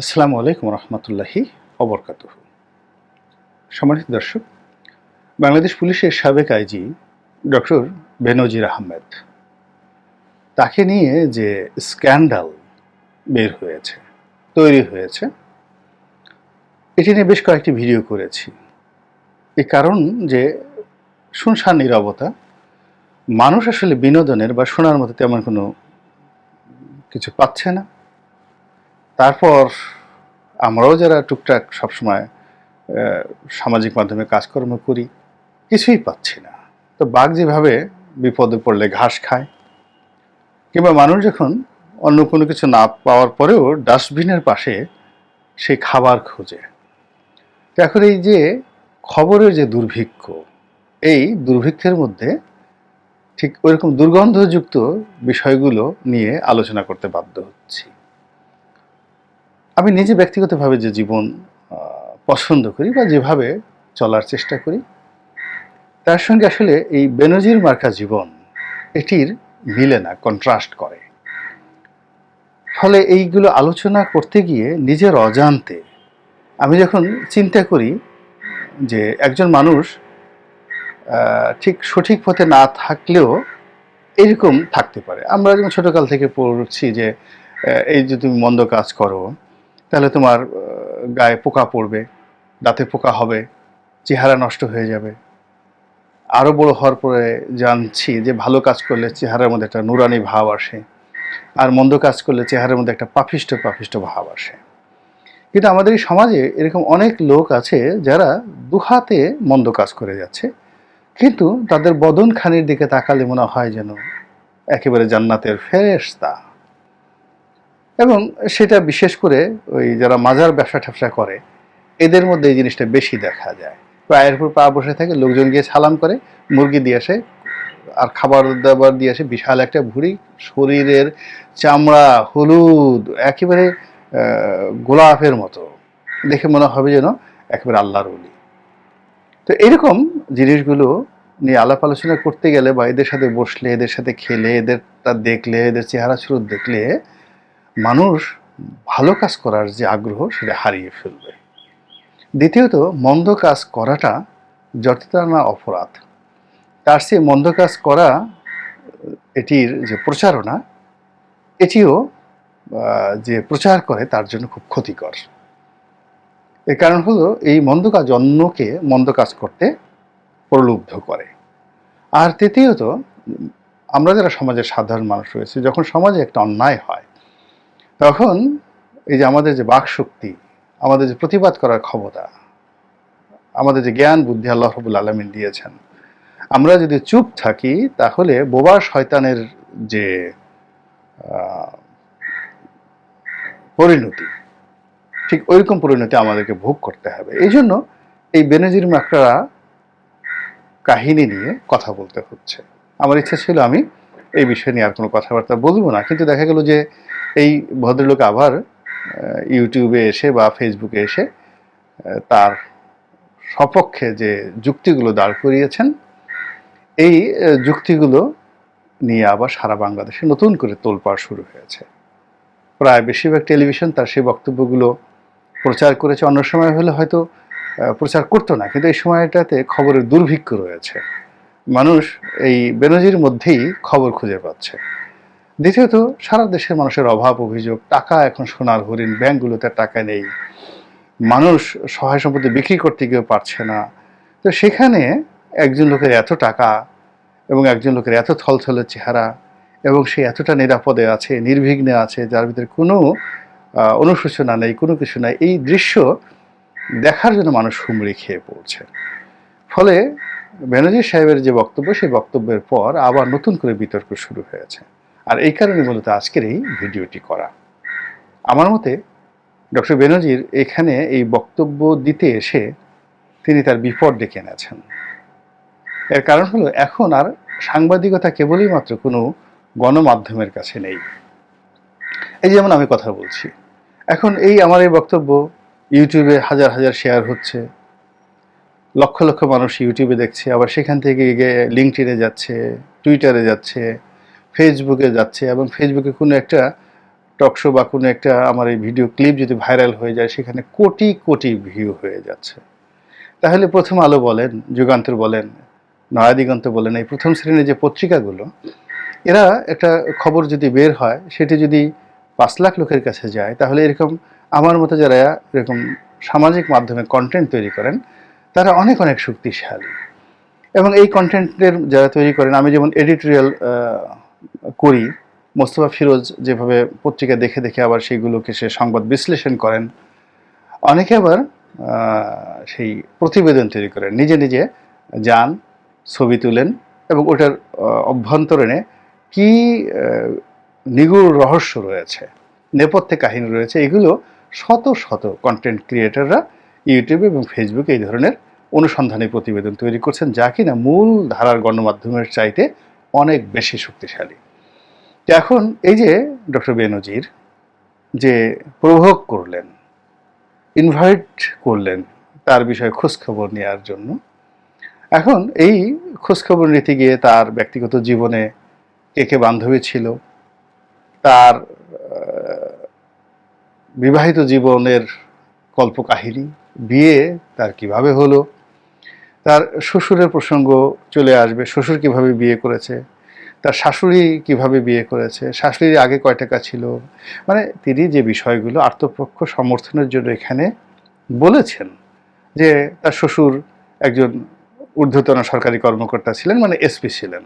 আসসালামু আলাইকুম রহমতুল্লাহি অবরকাত সম্মানিত দর্শক, বাংলাদেশ পুলিশের সাবেক আইজি ডক্টর বেনজির আহমেদ, তাকে নিয়ে যে স্ক্যান্ডাল বের হয়েছে, তৈরি হয়েছে, এটি নিয়ে বেশ কয়েকটি ভিডিও করেছি। এই কারণ যে শুনশান নিরবতা, মানুষ আসলে বিনোদনের বা শোনার মতো তেমন কোনো কিছু পাচ্ছে না। তারপর আমরাও যারা টুকটাক সবসময় সামাজিক মাধ্যমে কাজকর্ম করি, কিছুই পাচ্ছি না। তো বাঘ যেভাবে বিপদে পড়লে ঘাস খায়, কিংবা মানুষ যখন অন্য কোনো কিছু না পাওয়ার পরেও ডাস্টবিনের পাশে সে খাবার খোঁজে। এখন এই যে খবরের যে দুর্ভিক্ষ, এই দুর্ভিক্ষের মধ্যে ঠিক ওইরকম দুর্গন্ধযুক্ত বিষয়গুলো নিয়ে আলোচনা করতে বাধ্য হচ্ছি। আমি নিজে ব্যক্তিগতভাবে যে জীবন পছন্দ করি বা যেভাবে চলার চেষ্টা করি, তার সঙ্গে আসলে এই বেনজির মার্কা জীবন, এটির মিলে না কন্ট্রাস্ট করে। ফলে এইগুলো আলোচনা করতে গিয়ে নিজের অজান্তে আমি যখন চিন্তা করি যে একজন মানুষ ঠিক সঠিক পথে না থাকলেও এরকম থাকতে পারে। আমরা যেমন ছোটোকাল থেকে পড়ছি যে এই যে তুমি মন্দ কাজ করো তাহলে তোমার গায়ে পোকা পড়বে, দাঁতে পোকা হবে, চেহারা নষ্ট হয়ে যাবে। আরও বড় হওয়ার পরে জানছি যে ভালো কাজ করলে চেহারার মধ্যে একটা নুরানি ভাব আসে, আর মন্দ কাজ করলে চেহারার মধ্যে একটা পাপিষ্ট পাপিষ্ট ভাব আসে। কিন্তু আমাদের এই সমাজে এরকম অনেক লোক আছে যারা দুহাতে মন্দ কাজ করে যাচ্ছে, কিন্তু তাদের বদন খানির দিকে তাকালে মনে হয় যেন একেবারে জান্নাতের ফেরেশতা। এবং সেটা বিশেষ করে ওই যারা মাজার ব্যবসা ট্যাবসা করে, এদের মধ্যে এই জিনিসটা বেশি দেখা যায়। পায়ের উপর পা বসে থাকে, লোকজন গিয়ে সালাম করে, মুরগি দিয়ে আসে, আর খাবার দাবার দিয়ে আসে, বিশাল একটা ভুড়ি, শরীরের চামড়া, হলুদ, একেবারে গোলাপের মতো। দেখে মনে হবে যেন একেবারে আল্লাহর অলি তো এরকম জিনিসগুলো নিয়ে আলাপ আলোচনা করতে গেলে বা এদের সাথে বসলে, এদের সাথে খেলে, এদেরটা দেখলে, এদের চেহারা সুরত দেখলে মানুষ ভালো কাজ করার যে আগ্রহ সেটা হারিয়ে ফেলবে। দ্বিতীয়ত, মন্দ কাজ করাটা যতটা না অপরাধ। তার চেয়ে মন্দ কাজ করা, এটির যে প্রচারণা, এটিও যে প্রচার করে তার জন্য খুব ক্ষতিকর। এর কারণ হলো, এই মন্দ কাজ অন্যকে মন্দ কাজ করতে প্রলুব্ধ করে। আর তৃতীয়ত, আমরা যারা সমাজের সাধারণ মানুষ রয়েছে, যখন সমাজে একটা অন্যায় হয় তখন এই যে আমাদের যে বাক শক্তি আমাদের যে প্রতিবাদ করার ক্ষমতা, আমাদের যে জ্ঞান, বুদ্ধি আল্লাহ রবুল আলমিন দিয়েছেন। আমরা যদি চুপ থাকি, তাহলে বোবা শয়তানের যে পরিণতি, ঠিক ওইরকম পরিণতি আমাদেরকে ভোগ করতে হবে। এই জন্য এই বেনজির মাকড়া কাহিনী নিয়ে কথা বলতে হচ্ছে। আমার ইচ্ছা ছিল আমি এই বিষয় নিয়ে আর কোনো কথাবার্তা বলব না। কিন্তু দেখা গেল যে এই ভদ্রলোক আবার ইউটিউবে এসে বা ফেসবুকে এসে তার সপক্ষে যে যুক্তিগুলো দাঁড় করিয়েছেন, এই যুক্তিগুলো নিয়ে আবার সারা বাংলাদেশে নতুন করে তোলপাড় শুরু হয়েছে। প্রায় বেশিরভাগ টেলিভিশন তার সেই বক্তব্যগুলো প্রচার করেছে। অন্য সময় হলে হয়তো প্রচার করতো না। কিন্তু এই সময়টাতে খবরের দুর্ভিক্ষ রয়েছে। মানুষ এই বেনজির মধ্যেই খবর খুঁজে পাচ্ছে। দ্বিতীয়ত, সারা দেশের মানুষের অভাব, অভিযোগ, টাকা এখন সোনার হরিণ, ব্যাংকগুলোতে টাকা নেই। মানুষ সহায় সম্পত্তি বিক্রি করতে গিয়েও পারছে না। তো সেখানে একজন লোকের এত টাকা এবং একজন লোকের এত থলথলের চেহারা এবং সে এতটা নিরাপদে আছে, নির্বিঘ্নে আছে, যার ভিতরে কোনো অনুশোচনা নেই, কোনো কিছু নাই, এই দৃশ্য দেখার জন্য মানুষ হুমড়ি খেয়ে পড়ছে। ফলে বেনজির সাহেবের যে বক্তব্য, সেই বক্তব্যের পর আবার নতুন করে বিতর্ক শুরু হয়েছে। আর এই কারণে মূলত আজকের এই ভিডিওটি করা। আমার মতে, ডক্টর বেনজির এখানে এই বক্তব্য দিতে এসে তিনি তার বিপদ ডেকে এনেছেন। এর কারণ হলো, এখন আর সাংবাদিকতা কেবলই মাত্র কোনো গণমাধ্যমের কাছে নেই। এই যেমন আমি কথা বলছি। এখন এই আমার এই বক্তব্য, ইউটিউবে হাজার হাজার শেয়ার হচ্ছে। লক্ষ লক্ষ মানুষ ইউটিউবে দেখছে, আবার সেখান থেকে গিয়ে লিঙ্কটিনে যাচ্ছে টুইটারে যাচ্ছে ফেসবুকে যাচ্ছে, এবং ফেসবুকে কোনো একটা টকশো বা কোনো একটা আমার এই ভিডিও ক্লিপ যদি ভাইরাল হয়ে যায়, সেখানে কোটি কোটি ভিউ হয়ে যাচ্ছে। তাহলে প্রথম আলো বলেন, যুগান্তর বলেন নয়াদিগন্ত বলেন, এই প্রথম শ্রেণির যে পত্রিকাগুলো, এরা একটা খবর যদি বের হয়, সেটি যদি পাঁচ লাখ লোকের কাছে যায়, তাহলে এরকম আমার মতো যারা এরকম সামাজিক মাধ্যমে কন্টেন্ট তৈরি করেন তারা অনেক অনেক শক্তিশালী। এবং এই কন্টেন্টের যারা তৈরি করেন, আমি যেমন এডিটোরিয়াল করি, মোস্তফা ফিরোজ যেভাবে পত্রিকা দেখে দেখে আবার সেইগুলোকে সে সংবাদ বিশ্লেষণ করেন, অনেকে আবার সেই প্রতিবেদন তৈরি করেন। নিজে নিজে যান, ছবি তুলেন এবং ওটার অভ্যন্তরণে কি নিগুড় রহস্য রয়েছে, নেপথ্যে কাহিনী রয়েছে, এগুলো শত শত কন্টেন্ট ক্রিয়েটাররা ইউটিউবে এবং ফেসবুকে এই ধরনের অনুসন্ধানী প্রতিবেদন তৈরি করছেন, যা কিনা মূল ধারার গণমাধ্যমের চাইতে অনেক বেশি শক্তিশালী। এখন এই যে ডক্টর বেনজির যে প্রভোগ করলেন ইনভাইট করলেন তার বিষয়ে খোঁজখবর নেওয়ার জন্য, এখন এই খোঁজখবর নিতে গিয়ে তার ব্যক্তিগত জীবনে কে কে বান্ধবী ছিল, তার বিবাহিত জীবনের কল্পকাহিনী বিয়ে তার কীভাবে হলো? তার শ্বশুরের প্রসঙ্গ চলে আসবে, শ্বশুর কীভাবে বিয়ে করেছে? তার শাশুড়ি কীভাবে বিয়ে করেছে? শাশুড়ির আগে কয় টাকা ছিল? মানে তিনি যে বিষয়গুলো আত্মপক্ষ সমর্থনের জন্য এখানে বলেছেন যে তার শ্বশুর একজন ঊর্ধ্বতন সরকারি কর্মকর্তা ছিলেন মানে এসপি ছিলেন।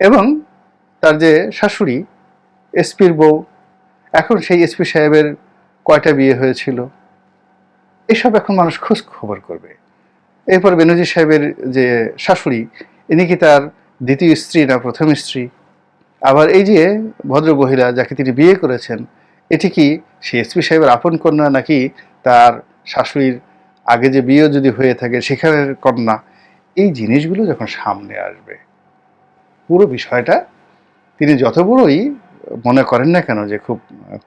এবং তার যে শাশুড়ি, এসপির বউ, এখন সেই এসপি সাহেবের কয়টা বিয়ে হয়েছিল? এসব এখন মানুষ খোঁজ খবর করবে। এরপর বেনজির সাহেবের যে শাশুড়ি, ইনি কি তার দ্বিতীয় স্ত্রী না প্রথম স্ত্রী? আবার এই যে ভদ্র মহিলা যাকে তিনি বিয়ে করেছেন, এটি কি সেই এসপি সাহেবের আপন কন্যা নাকি তার শাশুড়ির আগে যে বিয়ে যদি হয়ে থাকে সেখানের কন্যা? এই জিনিসগুলো যখন সামনে আসবে, পুরো বিষয়টা তিনি যত বড়ই মনে করেন না কেন যে খুব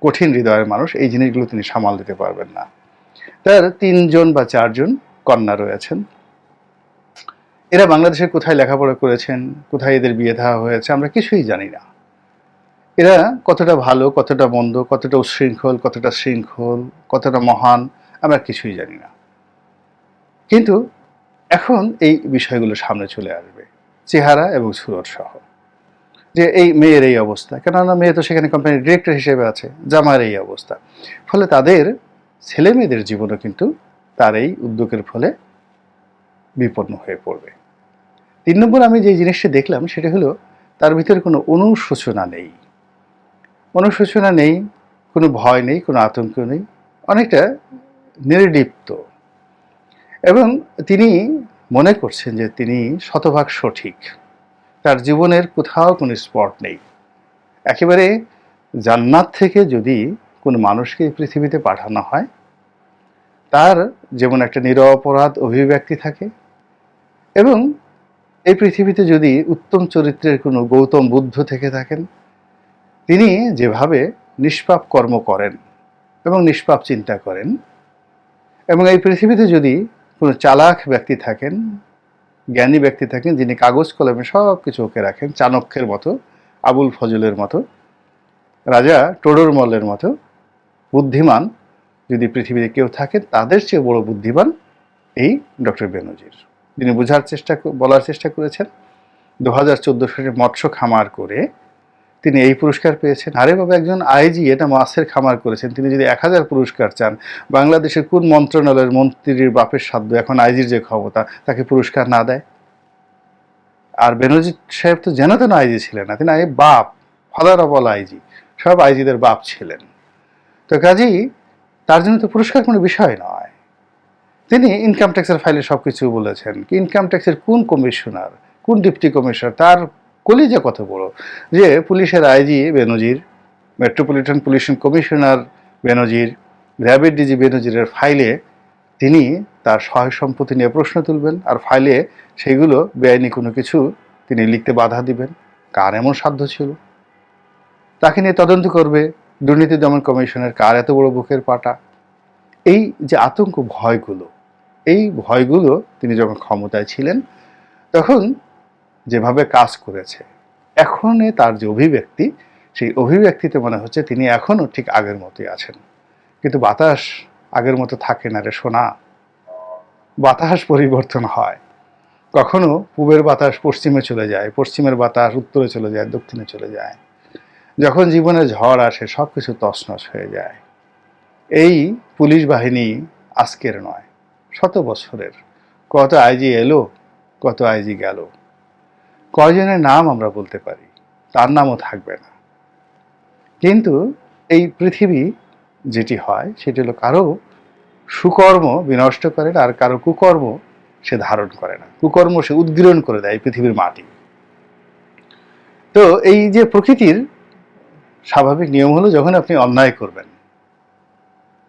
কঠিন হৃদয়ের মানুষ, এই জিনিসগুলো তিনি সামাল দিতে পারবেন না। তার তিনজন বা চারজন কন্যা রয়েছেন। এরা বাংলাদেশের কোথায় লেখাপড়া করেছেন, কোথায় এদের বিয়ে দেওয়া হয়েছে, আমরা কিছুই জানি না। এরা কতটা ভালো, কতটা মন্দ, কতটা উচ্ছৃঙ্খল, কতটা শৃঙ্খল, কতটা মহান, আমরা কিছুই জানি না। কিন্তু এখন এই বিষয়গুলো সামনে চলে আসবে, চেহারা এবং সুরত সহ। যে এই মেয়ের এই অবস্থা, কেননা মেয়ে তো সেখানে কোম্পানির ডিরেক্টর হিসেবে আছে, জামার এই অবস্থা। ফলে তাদের ছেলে মেয়েদের জীবনও কিন্তু তার এই উদ্যোগের ফলে বিপন্ন হয়ে পড়বে। তিন নম্বর আমি যে জিনিসটা দেখলাম সেটা হলো, তার ভিতরে কোনো অনুশোচনা নেই। অনুশোচনা নেই, কোনো ভয় নেই, কোনো আতঙ্ক নেই, অনেকটা নির্লিপ্ত। এবং তিনি মনে করছেন যে তিনি শতভাগ সঠিক। তার জীবনের কোথাও কোনো স্পট নেই। একেবারে জান্নাত থেকে যদি কোনো মানুষকে এই পৃথিবীতে পাঠানো হয়? তার যেমন একটা নিরপরাধ অভিব্যক্তি থাকে এবং এই পৃথিবীতে যদি উত্তম চরিত্রের কোনো গৌতম বুদ্ধ থেকে থাকেন, তিনি যেভাবে নিষ্পাপ কর্ম করেন এবং নিষ্পাপ চিন্তা করেন এবং এই পৃথিবীতে যদি কোনো চালাক ব্যক্তি থাকেন, জ্ঞানী ব্যক্তি থাকেন, যিনি কাগজ কলমে সব কিছু ওকে রাখেন, চাণক্যের মতো, আবুল ফজলের মতো, রাজা টোডরমলের মতো বুদ্ধিমান যদি পৃথিবীতে কেউ থাকেন তাদের চেয়ে বড় বুদ্ধিমান এই ডক্টর বেনজির। তিনি বোঝার চেষ্টা বলার চেষ্টা করেছেন। দু হাজার চোদ্দ সালে মৎস্য খামার করে তিনি এই পুরস্কার পেয়েছেন। আরে বাবা, একজন আইজি, এটা মাছের খামার করেছেন। তিনি যদি এক হাজার পুরস্কার চান, বাংলাদেশের কোন মন্ত্রণালয়ের মন্ত্রীর বাপের সাধ্য এখন আইজির যে ক্ষমতা, তাকে পুরস্কার না দেয়? আর বেনজির সাহেব তো যেন তেন আইজি ছিলেন না। তিনি বাপ ফাদার অফ অল আইজি। সব আইজিদের বাপ ছিলেন। তো কাজেই তার জন্য তো পুরস্কার কোনো বিষয় নয়। তিনি ইনকাম ট্যাক্সের ফাইলে সব কিছু বলেছেন কি ইনকাম ট্যাক্সের কোন কমিশনার কোন ডিপটি কমিশনার তার কলিজা কত বড়? যে পুলিশের IG Benazir metropolitan police commissioner Benazir র্যাবের ডিজি বেনজিরের ফাইলে তিনি তার সহায় সম্পত্তি নিয়ে প্রশ্ন তুলবেন আর ফাইলে সেগুলো বেআইনি কোনো কিছু তিনি লিখতে বাধা দিবেন। কার এমন সাধ্য ছিল? তাকে নিয়ে তদন্ত করবে দুর্নীতি দমন কমিশনের কার এত বড় বুকের পাটা? এই যে আতঙ্ক ভয়গুলো, এই ভয়গুলো তিনি যখন ক্ষমতায় ছিলেন, তখন যেভাবে কাজ করেছে এখনে তার যে অভিব্যক্তি, সেই অভিব্যক্তিতে মনে হচ্ছে তিনি এখনও ঠিক আগের মতোই আছেন। কিন্তু বাতাস আগের মতো থাকে না রে সোনা। বাতাস পরিবর্তন হয়। কখনো পূবের বাতাস পশ্চিমে চলে যায়, পশ্চিমের বাতাস উত্তরে চলে যায়, দক্ষিণে চলে যায়। যখন জীবনে ঝড় আসে সব কিছু তছনছ হয়ে যায়। এই পুলিশ বাহিনী আজকের নয়, শত বছরের। কত আইজি এলো, কত আইজি গেল। কয়জনের নাম আমরা বলতে পারি, তার নামও থাকবে না। কিন্তু এই পৃথিবী যেটি হয়, সেটি হলো কারও সুকর্ম বিনষ্ট করে না, আর কারও কুকর্ম সে ধারণ করে না। কুকর্ম সে উদ্গীরণ করে দেয় পৃথিবীর মাটি। তো এই যে প্রকৃতির স্বাভাবিক নিয়ম হলো যখন আপনি অন্যায় করবেন,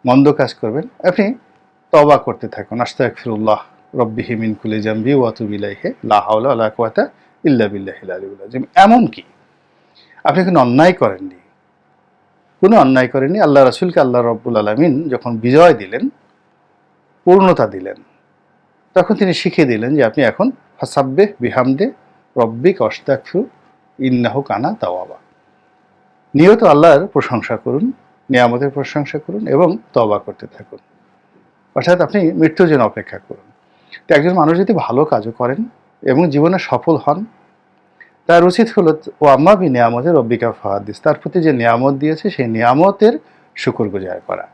মন্দ কাজ করবেন, আপনি তবা করতে থাকুন। আস্তাগফিরুল্লাহ, রব্বিহি মিন কুলি জামবি ওয়া তুবু ইলাইহি, লা হাওলা ওয়ালা কুওয়াতা ইল্লা বিল্লাহিল আলিয়্যিল আযীম। এমন কি আপনি কোনো অন্যায় করেননি, কোনো অন্যায় করেননি, আল্লাহ রাসূলকে আল্লাহ রব্বুল আলামিন যখন বিজয় দিলেন, পূর্ণতা দিলেন, তখন তিনি শিখিয়ে দিলেন যে আপনি এখন ফাসাব্বে বিহামদে রব্বিক অস্তাকফু ইন্নাহু কানা তাওয়াবা। নিয়ত আল্লাহর প্রশংসা করুন, নিয়ামতের প্রশংসা করুন এবং তবা করতে থাকুন। অর্থাৎ আপনি মৃত্যুর জন্য অপেক্ষা করুন। তো একজন মানুষ যদি ভালো কাজও করেন এবং জীবনে সফল হন, তার উচিত হলো, ও আম্মা বি নিয়ামতের রব্বিকা ফাহাদিস। তার প্রতি যে নিয়ামত দিয়েছে, সেই নিয়ামতের শুকুর গুজার করা।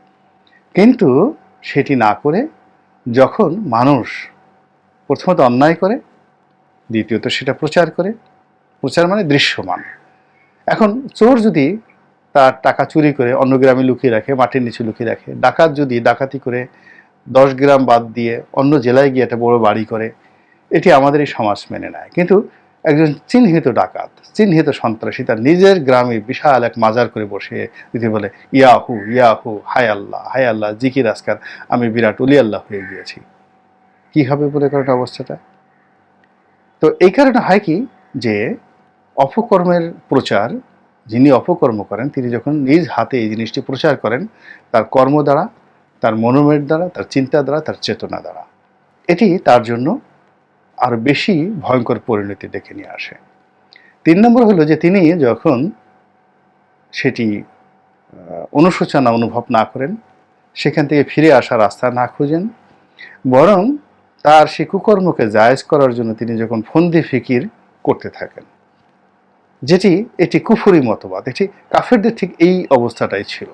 কিন্তু সেটি না করে যখন মানুষ প্রথমত অন্যায় করে, দ্বিতীয়ত সেটা প্রচার করে, প্রচার মানে দৃশ্যমান। এখন চোর যদি তার টাকা চুরি করে অন্য গ্রামে লুকিয়ে রাখে, মাটির নিচে লুকিয়ে রাখে, ডাকাত যদি ডাকাতি করে দশ গ্রাম বাদ দিয়ে অন্য জেলায় গিয়ে একটা বড় বাড়ি করে, এটি আমাদের এই সমাজ মেনে নেয়। কিন্তু একজন চিহ্নিত ডাকাত, চিহ্নিত সন্ত্রাসী তার নিজের গ্রামে বিশাল এক মাজার করে বসে যদি বলে, ইয়াহু ইয়াহু, হায় আল্লাহ হায় আল্লাহ, জিকির আজকার, আমি বিরাট উলি আল্লাহ হয়ে গিয়েছি। কি হবে বলে কারণ অবস্থাটা? তো এই কারণে হয় কি যে অপকর্মের প্রচার, যিনি অপকর্ম করেন, তিনি যখন নিজ হাতে এই জিনিসটি প্রচার করেন, তার কর্ম দ্বারা, তার মনোমের দ্বারা, তার চিন্তা দ্বারা, তার চেতনা দ্বারা। এটি তার জন্য আরও বেশি ভয়ঙ্কর পরিণতি দেখে নিয়ে আসে। তিন নম্বর হলো যে তিনি যখন সেটি অনুশোচনা অনুভব না করেন, সেখান থেকে ফিরে আসার রাস্তা না খুঁজেন, বরং তার সে কুকর্মকে জায়েজ করার জন্য তিনি যখন ফন্দি ফিকির করতে থাকেন যেটি এটি কুফুরি মতবাদ, এটি কাফেরদের ঠিক এই অবস্থাটাই ছিল।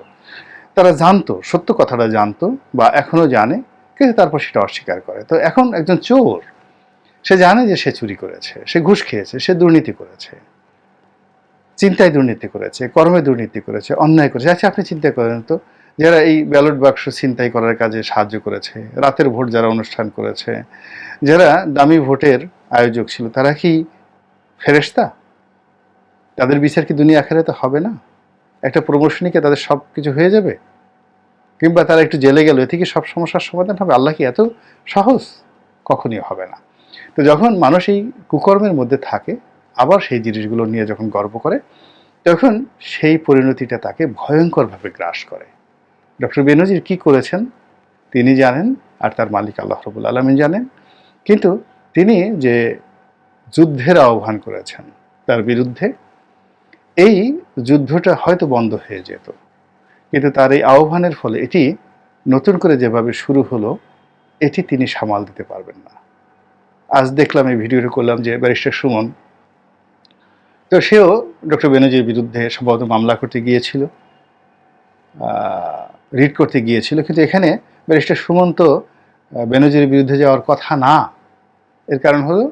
তারা জানতো, সত্য কথাটা জানতো বা এখনও জানে, কিন্তু তারপর সেটা অস্বীকার করে। তো এখন একজন চোর, সে জানে যে সে চুরি করেছে, সে ঘুষ খেয়েছে, সে দুর্নীতি করেছে, চিন্তায় দুর্নীতি করেছে, কর্মে দুর্নীতি করেছে, অন্যায় করেছে। আচ্ছা আপনি চিন্তা করেন তো, যারা এই ব্যালট বাক্স ছিনতাই করার কাজে সাহায্য করেছে, রাতের ভোট যারা অনুষ্ঠান করেছে, যারা দামি ভোটের আয়োজক ছিল, তারা কি ফেরেশতা? তাদের বিচার কি দুনিয়া আখেরাতে হবে না? একটা প্রমোশনিকে তাদের সব কিছু হয়ে যাবে? কিংবা তারা একটু জেলে গেল, এতে কি সব সমস্যার সমাধান হবে? আল্লাহ কি এত সহজ? কখনই হবে না। তো যখন মানুষ এই কুকর্মের মধ্যে থাকে, আবার সেই জিনিসগুলো নিয়ে যখন গর্ব করে, তখন সেই পরিণতিটা তাকে ভয়ঙ্করভাবে গ্রাস করে। ডক্টর বেনজির কি করেছেন? তিনি জানেন, আর তার মালিক আল্লাহ রবুল আলমিন জানেন। কিন্তু তিনি যে যুদ্ধের আহ্বান করেছেন, তার বিরুদ্ধে এই যুদ্ধটা হয়তো বন্ধ হয়ে যেত। কিন্তু তার এই আহ্বানের ফলে এটি নতুন করে যেভাবে শুরু হলো, এটি তিনি সামাল দিতে পারবেন না। আজ দেখলাম, এই ভিডিওটা করলাম যে ব্যারিস্টার সুমন, তো সেও ডক্টর বেনজির বিরুদ্ধে সম্ভবত মামলা করতে গিয়েছিল রিড করতে গিয়েছিল। কিন্তু এখানে ব্যারিস্টার সুমন তো বেনজির বিরুদ্ধে যাওয়ার কথা না। এর কারণ হলো,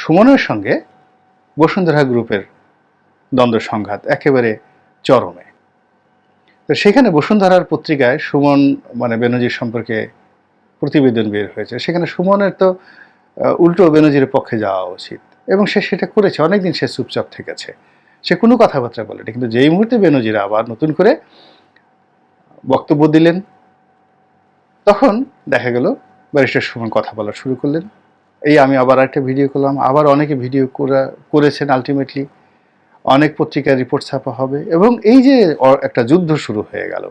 সুমনের সঙ্গে বসুন্ধরা গ্রুপের দ্বন্দ্ব সংঘাত, একেবারে চরমে। তো সেখানে বসুন্ধরার পত্রিকায় সুমন মানে বেনজির সম্পর্কে প্রতিবেদন বের হয়েছে। সেখানে সুমনের তো উল্টো বেনজির পক্ষে যাওয়া উচিত এবং সে সেটা করেছে, অনেকদিন সে চুপচাপ থেকেছে। সে কোনো কথাবার্তা বলেনি, কিন্তু যেই মুহূর্তে বেনজির আবার নতুন করে বক্তব্য দিলেন, তখন দেখা গেল ব্যারিস্টার সুমন কথা বলা শুরু করলেন। এই আমি আবার একটা ভিডিও করলাম, আবার অনেকে ভিডিও করা করেছেন আলটিমেটলি অনেক পত্রিকায় রিপোর্ট ছাপা হবে এবং এই যে একটা যুদ্ধ শুরু হয়ে গেল,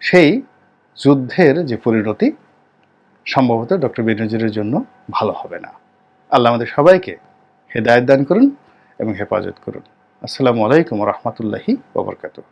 সেই যুদ্ধের যে পরিণতি সম্ভবত ডক্টর বেনজিরের জন্য ভালো হবে না। আল্লাহ আমাদের সবাইকে হেদায়ত দান করুন এবং হেফাজত করুন। আসসালামু আলাইকুম রহমতুল্লাহি ওবরকাতুহ